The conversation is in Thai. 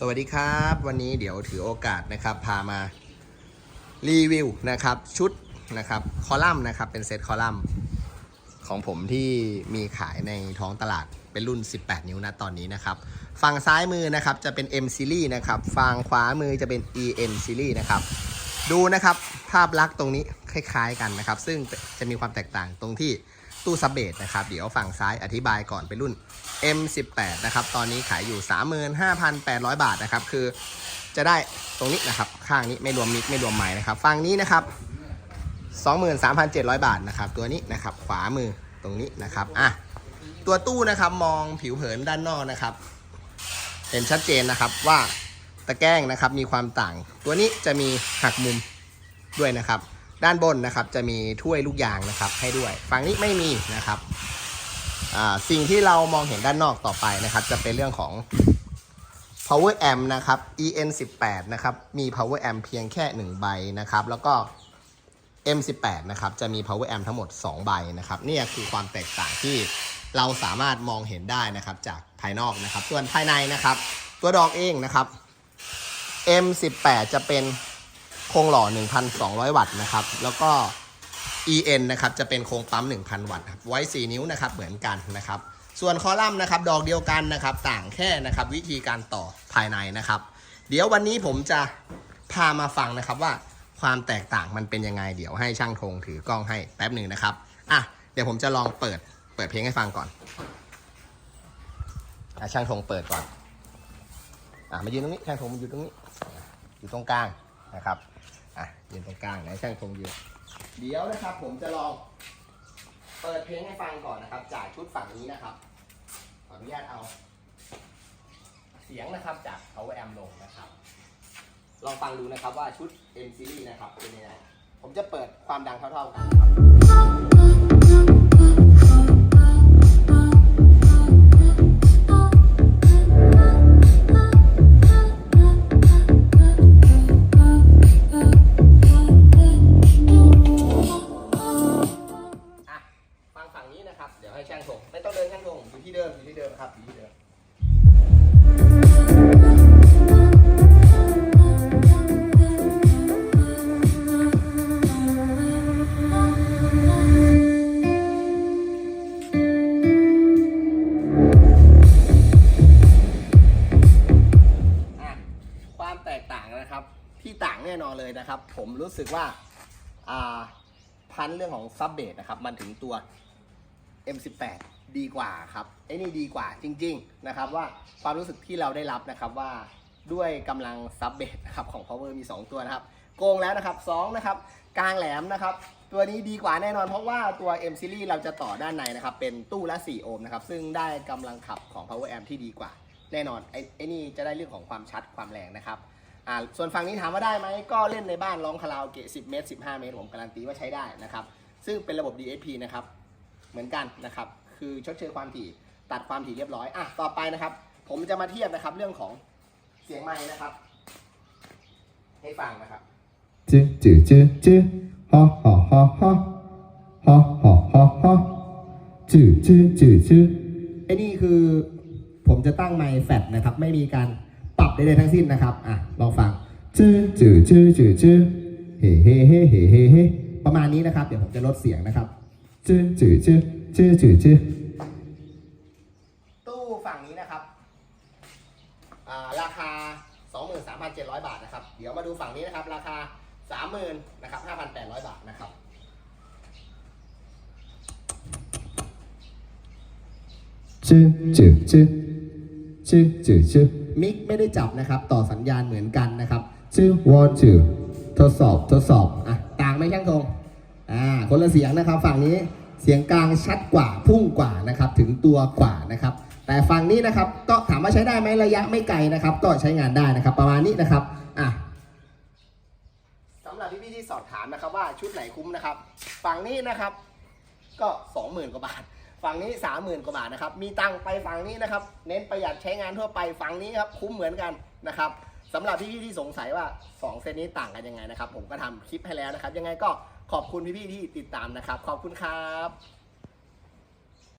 สวัสดีครับ วันนี้เดี๋ยวถือโอกาสนะครับพามารีวิวนะครับชุดนะครับคอลัมน์นะครับเป็นเซตคอลัมน์ของผมที่มีขายในท้องตลาดเป็นรุ่น 18 นิ้วนะตอนนี้นะครับฝั่งซ้ายมือนะครับจะเป็น M series นะครับฝั่งขวามือจะเป็น EN series นะครับดูนะครับภาพลักษณ์ตรงนี้คล้ายๆกันนะครับ ซึ่งจะมีความแตกต่างตรงที่ ตู้ซับเบสนะครับ เดี๋ยวฝั่งซ้ายอธิบายก่อนเป็นรุ่น M18 นะครับ ตอนนี้ขายอยู่ 35,800 บาทนะครับ คือจะได้ตรงนี้นะครับ ข้างนี้ไม่รวมมิกไม่รวมไม้นะครับ ฝั่งนี้นะครับ 23,700 บาทนะครับ ตัวนี้นะครับ ขวามือตรงนี้นะครับ อะ ตัวตู้นะครับมองผิวเผินด้านนอกนะครับ เห็นชัดเจนนะครับว่าตะแกรงนะครับมีความต่าง ตัวนี้จะมีหักมุมด้วยนะครับ ด้านบนนะครับจะมีถ้วยลูกยางนะครับให้ด้วย ฝั่งนี้ไม่มีนะครับสิ่งที่เรามองเห็นด้านนอกต่อไปนะครับ จะเป็นเรื่องของ power amp นะครับ en 18นะครับ มี power amp เพียงแค่ 1 ใบนะครับ แล้วก็ m 18นะครับ จะมี power amp ทั้งหมด 2 ใบนะครับ นี่คือความแตกต่างที่เราสามารถมองเห็นได้นะครับ จากภายนอกนะครับ ส่วนภายในนะครับ ตัวดอกเองนะครับ m 18จะเป็น โครงหล่อ 1,200 วัตต์นะครับ แล้วก็ EN นะครับ จะเป็นโครงปั๊ม 1,000 วัตต์ครับไว้ 4 นิ้วนะครับ เหมือนกันนะครับ ส่วนคอลัมน์นะครับ ดอกเดียวกันนะครับ ต่างแค่นะครับ วิธีการต่อภายในนะครับ เดี๋ยววันนี้ผมจะพามาฟังนะครับว่าความแตกต่างมันเป็นยังไง เดี๋ยวให้ช่างธงถือกล้องให้แป๊บหนึ่งนะครับ อะ เดี๋ยวผมจะลองเปิด เปิดเพลงให้ฟังก่อนอะช่างธงเปิดก่อน อะ มายืนตรงนี้ ช่างธงมาอยู่ตรงนี้ อยู่ตรงกลางนะครับ ยืนตรงกลางไหนช่างธงยืนเดี๋ยวนะครับ ผมจะลองเปิดเพลงให้ฟังก่อนนะครับ จากชุดฝั่งนี้นะครับ ขออนุญาตเอา เสียงนะครับจาก power amp ลงนะครับ ลองฟังดูนะครับว่าชุด M series นะครับเป็นยังไงผมจะเปิดความดังเท่าๆกันนะครับ ความแตกต่างนะครับ ที่ต่างแน่นอนเลยนะครับ ผมรู้สึกว่าอ่าพันเรื่องของซับเบสนะครับ มันถึงตัว M18 ดีกว่าครับไอ้นี่ดีกว่าจริง ๆนะครับ ว่าความรู้สึกที่เราได้รับนะครับว่าด้วยกำลังซับเบสนะครับของ power มี 2 ตัวนะครับ โกงแล้วนะครับ2นะครับกลางแหลมนะครับ ตัวนี้ดีกว่าแน่นอนเพราะว่าตัว M series เราจะต่อด้านในนะครับ เป็นตู้ละ 4 โอห์มนะครับ ซึ่งได้กำลังขับของ power amp ที่ดีกว่า แน่นอนไอ้ไอ้นี่จะได้เรื่องของความชัดความแรงนะครับอ่าส่วนฝั่งนี้ถามว่าได้ไหมก็เล่นในบ้านร้องคาราโอเกะ10 เมตร 15 เมตร ผมการันตีว่าใช้ได้นะครับ ซึ่งเป็นระบบ DSP นะครับ เหมือนกันนะครับ คือชดเชยความถี่ตัดความถี่เรียบร้อยอะต่อไปนะครับ ผมจะมาเทียบนะครับเรื่องของเสียงไม้นะครับ ให้ฟังนะครับจื้อจื้อจื้อจื้อฮ่าฮ่าฮ่าฮ่าฮ่าฮ่าฮ่าจื้อจื้อจื้อจื้อไอ้นี่คือ ผมจะตั้งไมค์แฟดนะครับ ไม่มีการปรับใดๆทั้งสิ้นนะครับ อะ ลองฟัง ชื่อชื่อชื่อชื่อชื่อเฮ้เฮ้เฮ้เฮ้เฮ้เฮ้ประมาณนี้นะครับ เดี๋ยวผมจะลดเสียงนะครับ ชื่อชื่อชื่อชื่อชื่อชื่อตู้ฝั่งนี้นะครับ อ่า ราคา 23,700 บาทนะครับ เดี๋ยวมาดูฝั่งนี้นะครับ ราคา 30,000นะครับ5,800 บาทนะครับชื่อชื่อชื่อ ชื่อชื่อชื่อมิกไม่ได้จับนะครับ ต่อสัญญาณเหมือนกันนะครับ ชื่อวอชื่อทดสอบทดสอบอะต่างไหมช่างทงอ่าคนละเสียงนะครับ ฝั่งนี้เสียงกลางชัดกว่าพุ่งกว่านะครับ ถึงตัวกว่านะครับ แต่ฝั่งนี้นะครับก็ถามว่าใช้ได้ไหมระยะไม่ไกลนะครับ ก็ใช้งานได้นะครับ ประมาณนี้นะครับอะสำหรับพี่ๆที่สอบถามนะครับว่าชุดไหนคุ้มนะครับ ฝั่งนี้นะครับ ก็สองหมื่นกว่าบาท ฝั่งนี้ 30,000 กว่าบาทนะครับ มีตังไปฝั่งนี้นะครับ เน้นประหยัดใช้งานทั่วไปฝั่งนี้ครับ คุ้มเหมือนกันนะครับสำหรับพี่ๆที่สงสัยว่า 2 เซตนี้ต่างกันยังไงนะครับ ผมก็ทำคลิปให้แล้วนะครับ ยังไงก็ขอบคุณพี่ๆที่ติดตามนะครับ ขอบคุณครับ